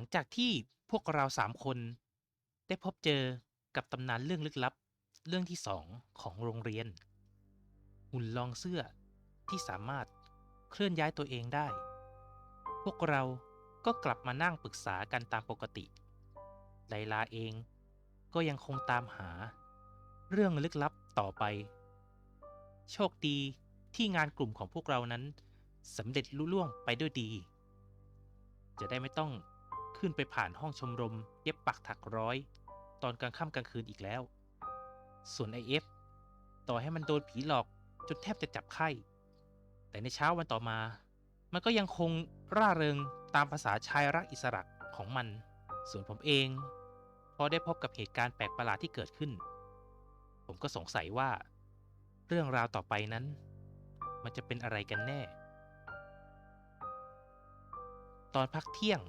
ลังจากที่พวกเราสามคน ได้พบเจอกับตำนานเรื่องลึกลับ เรื่องที่สองของโรงเรียน หุ่นลองเสื้อที่สามารถเคลื่อนย้ายตัวเองได้ พวกเราก็กลับมานั่งปรึกษากันตามปกติไลลาเองก็ยังคงตามหา เรื่องลึกลับต่อไป โชคดีที่งานกลุ่มของพวกเรานั้นสำเร็จลุล่วงไปด้วยดี จะได้ไม่ต้อง ขึ้นไปผ่านห้องชมรม เย็บปักถักร้อย ตอนกลางค่ำกลางคืนอีกแล้ว ส่วนไอเอฟต่อให้มันโดนผีหลอกจนแทบจะจับไข้ แต่ในเช้าวันต่อมา มันก็ยังคงร่าเริงตามภาษาชายรักอิสระของมัน ส่วนผมเอง พอได้พบกับเหตุการณ์แปลกประหลาดที่เกิดขึ้น ผมก็สงสัยว่า เรื่องราวต่อไปนั้น มันจะเป็นอะไรกันแน่ ตอนพักเที่ยง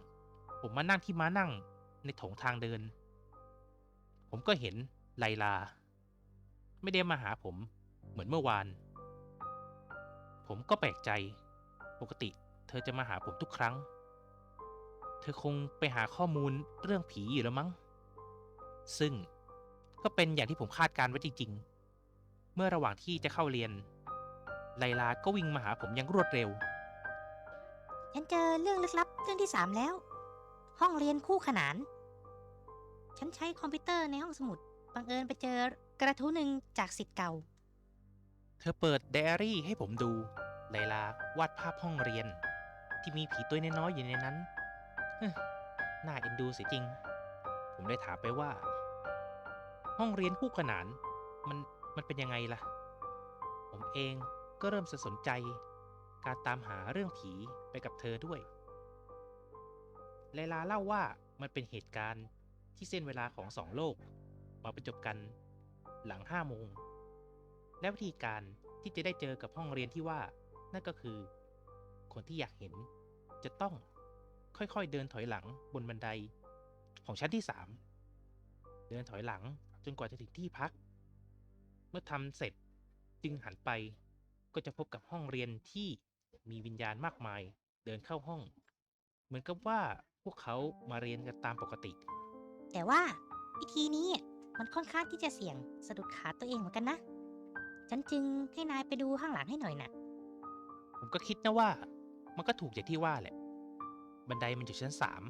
ผมมานั่งที่ม้านั่งในโถงทางเดิน ผมก็เห็นไลลา ไม่ได้มาหาผมเหมือนเมื่อวาน ผมก็แปลกใจ ปกติเธอจะมาหาผมทุกครั้ง เธอคงไปหาข้อมูลเรื่องผีอยู่แล้วมั้ง ซึ่งก็เป็นอย่างที่ผมคาดการณ์ไว้จริง ๆ เมื่อระหว่างที่จะเข้าเรียน ไลลาก็วิ่งมาหาผมอย่างรวดเร็ว ฉันเจอเรื่องลึกลับเรื่องที่สามแล้ว ห้องเรียนคู่ขนาน ฉันใช้คอมพิวเตอร์ในห้องสมุด บังเอิญไปเจอกระทู้หนึ่งจากสิทธิ์เก่า เธอเปิดไดอารี่ให้ผมดู ไลลาวาดภาพห้องเรียน ที่มีผีตัวน้อยๆอยู่ในนั้นฮ้ยน่าเอ็นดูเสียจริง ผมได้ถามไปว่า ห้องเรียนคู่ขนาน มันมันเป็นยังไงล่ะ ผมเองก็เริ่มสนใจ การตามหาเรื่องผีไปกับเธอด้วย ไลลาเล่าว่ามันเป็นเหตุการณ์ที่เส้นเวลาของสองโลก มาประจบกันหลังห้าโมง และวิธีการที่จะได้เจอกับห้องเรียนที่ว่า นั่นก็คือ คนที่อยากเห็นจะต้องค่อยๆเดินถอยหลังบนบันไดของชั้นที่สามเดินถอยหลังจนกว่าจะถึงที่พัก เมื่อทำเสร็จจึงหันไปก็จะพบกับห้องเรียนที่มีวิญญาณมากมายเดินเข้าห้อง เหมือนกับว่าพวกเขามาเรียนกันตามปกติ แต่ว่าวิธีนี้มันค่อนข้างที่จะเสี่ยงสะดุดขาตัวเองเหมือนกันนะ ฉันจึงให้นายไปดูข้างหลังให้หน่อยน่ะ ผมก็คิดนะว่า มันก็ถูกอย่างที่ว่าแหละ บันไดมันอยู่ชั้นสาม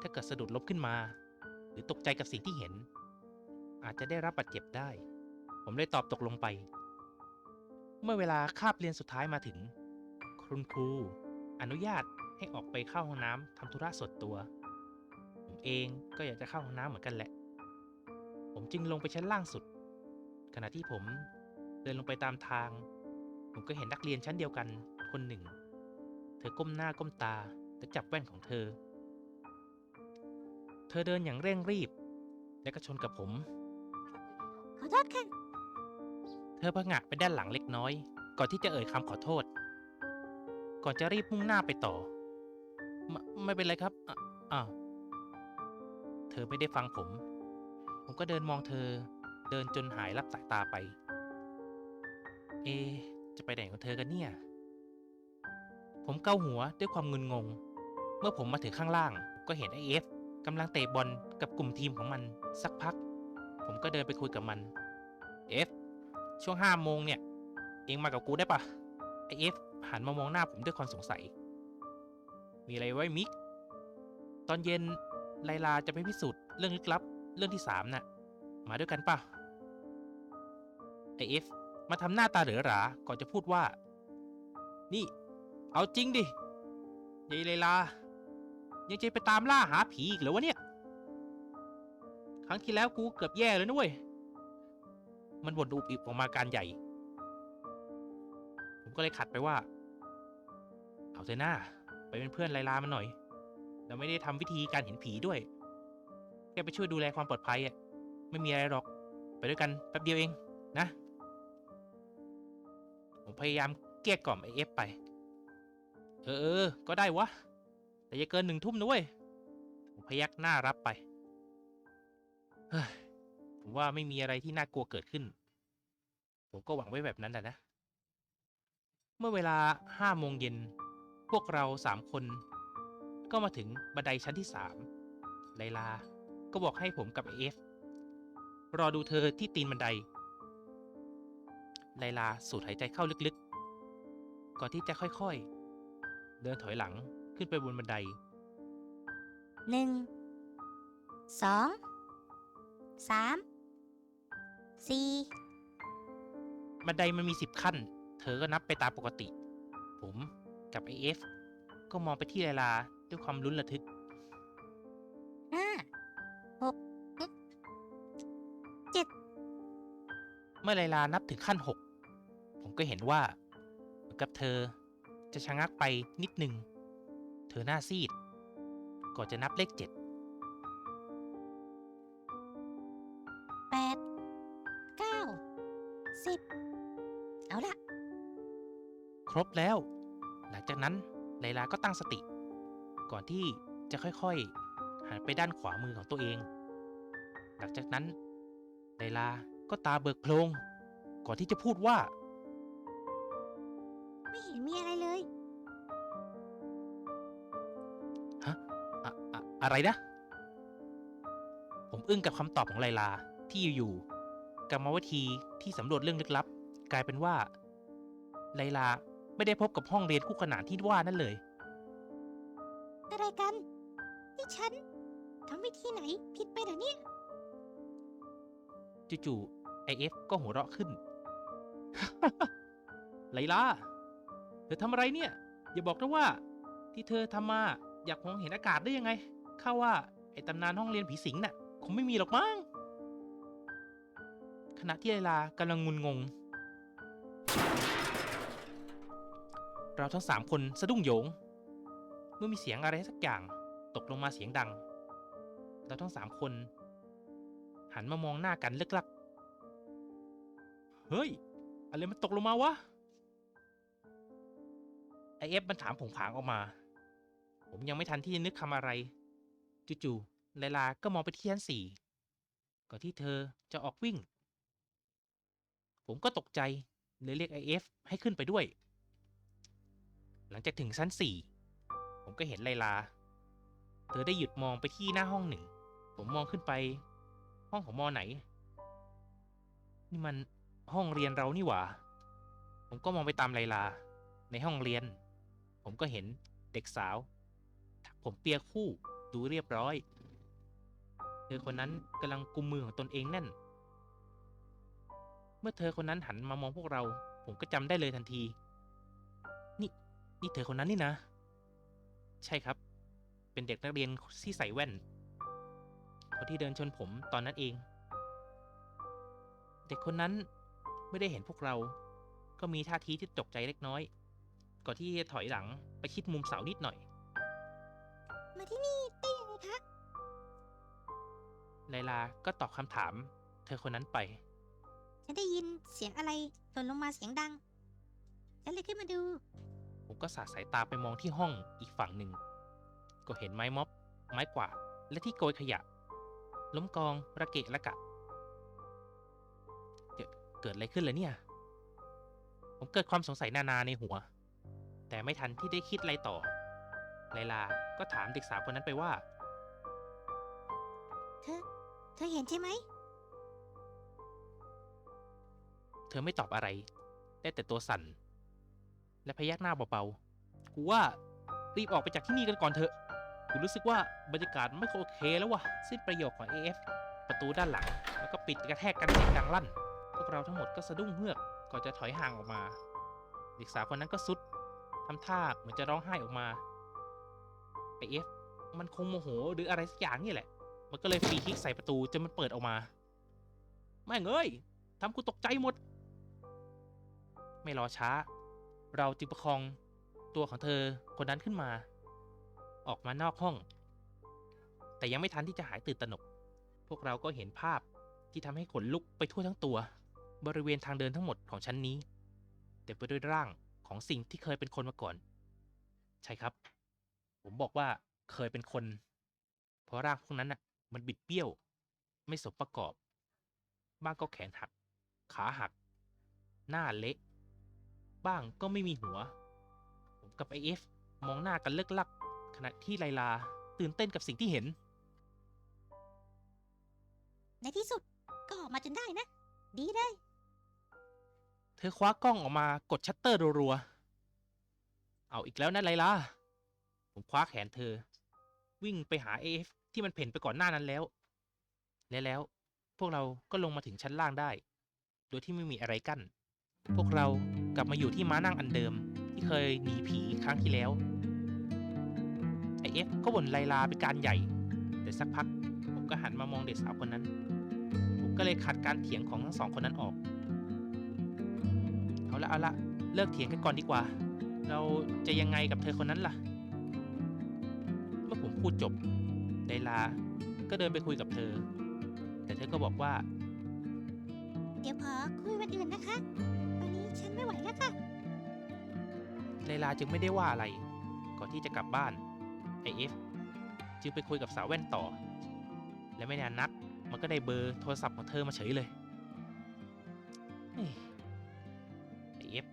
ถ้าเกิดสะดุดล้มขึ้นมา หรือตกใจกับสิ่งที่เห็น อาจจะได้รับบาดเจ็บได้ ผมเลยตอบตกลงไป เมื่อเวลาคาบเรียนสุดท้ายมาถึง คุณครู อนุญาต ให้ออกไปเข้าห้องน้ำทำธุระส่วนตัว ผมเองก็อยากจะเข้าห้องน้ำเหมือนกันแหละ ผมจึงลงไปชั้นล่างสุด ขณะที่ผมเดินลงไปตามทาง ผมก็เห็นนักเรียนชั้นเดียวกันคนหนึ่ง เธอก้มหน้าก้มตาและจับแว่นของเธอ เธอเดินอย่างเร่งรีบ และก็ชนกับผม ขอโทษค่ะ เธอพะงะไปด้านหลังเล็กน้อย ก่อนที่จะเอ่ยคำขอโทษ ก่อนจะรีบมุ่งหน้าไปต่อ ไม่ไม่เป็นไรครับอะอ้าวเธอไม่ได้ฟังผม ผมก็เดินมองเธอ เดินจนหายลับสายตาไป เอ จะไปไหนของเธอกันเนี่ย ผมเกาหัวด้วยความงุนงง เมื่อผมมาถึงข้างล่าง ก็เห็นไอเอฟกำลังเตะบอลกับกลุ่มทีมของมันสักพัก ผมก็เดินไปคุยกับมัน เอฟ ช่วงห้าโมงเนี่ย เองมากับกูได้ปะไอเอฟหันมามองหน้าผมด้วยความสงสัย มีอะไรไว้มิก ตอนเย็นไลลาจะไปพิสูจน์เรื่องลึกลับ เรื่องที่สามน่ะ มาด้วยกันปะไอเอฟมาทำหน้าตาเหลือหราก่อนจะพูดว่า นี่ เอาจริงดิยายไลลา ยังจะไปตามล่าหาผีอีกเหรอวะเนี่ย ครั้งที่แล้วกูเกือบแย่เลยนะเว้ย มันบ่นอุบอิบออกมาการใหญ่ ผมก็เลยขัดไปว่า เอาเถอะหน้า ไปเป็นเพื่อนไลลามันหน่อย เราไม่ได้ทำวิธีการเห็นผีด้วย แค่ไปช่วยดูแลความปลอดภัยอะไม่มีอะไรหรอก ไปด้วยกันแป๊บเดียวเองนะ ผมพยายามเกลี้ยกล่อมไอเอฟไป เออเออก็ได้วะ แต่อย่าเกินหนึ่งทุ่มนะเว้ย ผมพยักหน้ารับไป เฮ้ย ผมว่าไม่มีอะไรที่น่ากลัวเกิดขึ้น ผมก็หวังไว้แบบนั้นแหละนะ เมื่อเวลาห้าโมงเย็น พวกเราสามคน ก็มาถึงบันไดชั้นที่สามไลลา ก็บอกให้ผมกับเอฟรอดูเธอที่ตีนบันได ไลลาสูดหายใจเข้าลึกๆ ก่อนที่จะค่อยๆ เดินถอยหลังขึ้นไปบนบันไดหนึ่งสองสามสี่บันไดมันมีสิบขั้น เธอก็นับไปตามปกติ ผม กับไอเอฟก็มองไปที่ไลลาด้วยความลุ้นระทึก ห้าหกเมื่อไลลานับถึงขั้นหกผมก็เห็นว่าเหมือนกับเธอจะชะงักไปนิดหนึ่ง เธอหน้าซีด ก่อนจะนับเลขเจ็ดแปดเก้าสิบเอาละ ครบแล้ว หลังจากนั้นไลลาก็ตั้งสติ ก่อนที่จะค่อยๆหันไปด้านขวามือของตัวเอง หลังจากนั้นไลลาก็ตาเบิกโพลงก่อนที่จะพูดว่า ไม่เห็นมีอะไรเลยอะอะอะไรนะ ผมอึ้งกับคำตอบของไลลาที่อยู่ๆกรรมวิธีที่สำรวจเรื่องลึกลับ กลายเป็นว่าไลลา ไม่ได้พบกับห้องเรียนคู่ขนานที่ว่านั่นเลย อะไรกันนี่ฉันทำวิธีไหนผิดไปเหรอเนี่ย จู่ๆไอเอฟก็หัวเราะขึ้น ไลลาเธอทำอะไรเนี่ย อย่าบอกนะว่า ที่เธอทำมาอยากมองเห็นอากาศได้ยังไงข้าว่าไอตำนานห้องเรียนผีสิงน่ะ คงไม่มีหรอกมั้งขณะที่ไลลากำลังงุนงง เราทั้งสามคนสะดุ้งโยง เมื่อมีเสียงอะไรสักอย่างตกลงมาเสียงดัง เราทั้งสามคน หันมามองหน้ากันเลึกลัก เฮ้ย อะไรมันตกลงมาวะ ไอเอฟมันถามผงผางออกมา ผมยังไม่ทันที่จะนึกคำอะไรจู่ๆไลลาก็มองไปที่ชั้นสี่ก่อนที่เธอจะออกวิ่ง ผมก็ตกใจเลยเรียกไอเอฟให้ขึ้นไปด้วย หลังจากถึงชั้นสี่ผมก็เห็นไลลา เธอได้หยุดมองไปที่หน้าห้องหนึ่ง ผมมองขึ้นไป ห้องของมอไหน นี่มันห้องเรียนเรานี่หว่า ผมก็มองไปตามไลลา ในห้องเรียน ผมก็เห็นเด็กสาว ผมเปียคู่ดูเรียบร้อย เธอคนนั้นกำลังกุมมือของตนเองแน่น เมื่อเธอคนนั้นหันมามองพวกเรา ผมก็จำได้เลยทันที นี่เธอคนนั้นนี่นะ ใช่ครับ เป็นเด็กนักเรียนที่ใส่แว่นคนที่เดินชนผมตอนนั้นเอง เด็กคนนั้นไม่ได้เห็นพวกเรา ก็มีท่าทีที่ตกใจเล็กน้อย ก่อนที่จะถอยหลังไปคิดมุมเสานิดหน่อย มาที่นี่ได้ยังไงคะไลลาก็ตอบคำถาม เธอคนนั้นไป ฉันได้ยินเสียงอะไรหล่นลงมาเสียงดัง ฉันเลยขึ้นมาดูผม ก็สาดสายตาไปมองที่ห้องอีกฝั่งหนึ่ง ก็เห็นไม้ม็อบ ไม้กวาด และที่โกยขยะ ล้มกองระเกะระกะเกิดเกิดอะไรขึ้นเลยเนี่ย ผมเกิดความสงสัยนานาในหัว แต่ไม่ทันที่ได้คิดอะไรต่อ ไลลา ก็ถามเด็กสาวคนนั้นไปว่า เธอ เธอเห็นใช่ไหม เธอไม่ตอบอะไร ได้แต่ตัวสั่น และพยักหน้าเบาๆ กูว่ารีบออกไปจากที่นี่กันก่อนเถอะกูรู้สึกว่าบรรยากาศไม่โอเคแล้ววะสิ้นประโยชน์ของ AF ประตูด้านหลัง แล้วก็ปิดกระแทกกันเสียงดังลั่น พวกเราทั้งหมดก็สะดุ้งเฮือกก่อนจะถอยห่างออกมาเด็กสาวคนนั้นก็สุดทำท่าเหมือนจะร้องไห้ออกมา AF มันคงโมโหหรืออะไรสักอย่างนี่แหละ มันก็เลยฟรีคิกใส่ประตูจนมันเปิดออกมาแม่เอ้ยทำกูตกใจหมด ไม่รอช้า เราจึงประคองตัวของเธอคนนั้นขึ้นมา ออกมานอกห้อง แต่ยังไม่ทันที่จะหายตื่นตระหนก พวกเราก็เห็นภาพที่ทำให้ขนลุกไปทั่วทั้งตัว บริเวณทางเดินทั้งหมดของชั้นนี้เต็มไปด้วยร่างของสิ่งที่เคยเป็นคนมาก่อน ใช่ครับ ผมบอกว่าเคยเป็นคน เพราะร่างพวกนั้นน่ะ มันบิดเบี้ยว ไม่สมประกอบ บ้างก็แขนหัก ขาหัก หน้าเละ บ้างก็ไม่มีหัว ผมกับไอเอฟมองหน้ากันเลิกลัก ขณะที่ไลลาตื่นเต้นกับสิ่งที่เห็น ในที่สุดก็ออกมาจนได้นะ ดีเลย เธอคว้ากล้องออกมากดชัตเตอร์รัวๆ เอาอีกแล้วนะไลลา ผมคว้าแขนเธอ วิ่งไปหาเอฟที่มันเพ่นไปก่อนหน้านั้นแล้ว และแล้วพวกเราก็ลงมาถึงชั้นล่างได้ โดยที่ไม่มีอะไรกั้น พวกเรากลับมาอยู่ที่ม้านั่งอันเดิม ที่เคยหนีผีครั้งที่แล้ว ไอเอฟก็บ่นไลลาเป็นการใหญ่ แต่สักพักผมก็หันมามองเด็กสาวคนนั้น ผมก็เลยขัดการเถียงของทั้งสองคนนั้นออก เอาละเอาละเลิกเถียงกันก่อนดีกว่า เราจะยังไงกับเธอคนนั้นล่ะ เมื่อผมพูดจบไดลา ก็เดินไปคุยกับเธอ แต่เธอก็บอกว่า เดี๋ยวขอคุยวันอื่นนะคะ ไม่ไหวแล้วค่ะไลลาจึงไม่ได้ว่าอะไร ก่อนที่จะกลับบ้านไอเอฟจึงไปคุยกับสาวแว่นต่อ และไม่นานนัก มันก็ได้เบอร์โทรศัพท์ของเธอมาเฉยเลยไอเอฟ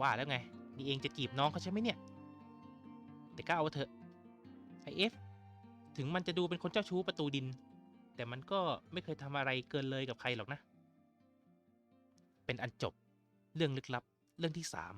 ว่าแล้วไง นี่เองจะจีบน้องเขาใช่ไหมเนี่ย แต่ก็เอาเถอะไอเอฟถึงมันจะดูเป็นคนเจ้าชู้ประตูดิน แต่มันก็ไม่เคยทำอะไรเกินเลยกับใครหรอกนะ เป็นอันจบ เรื่องลึกลับ เรื่องที่สาม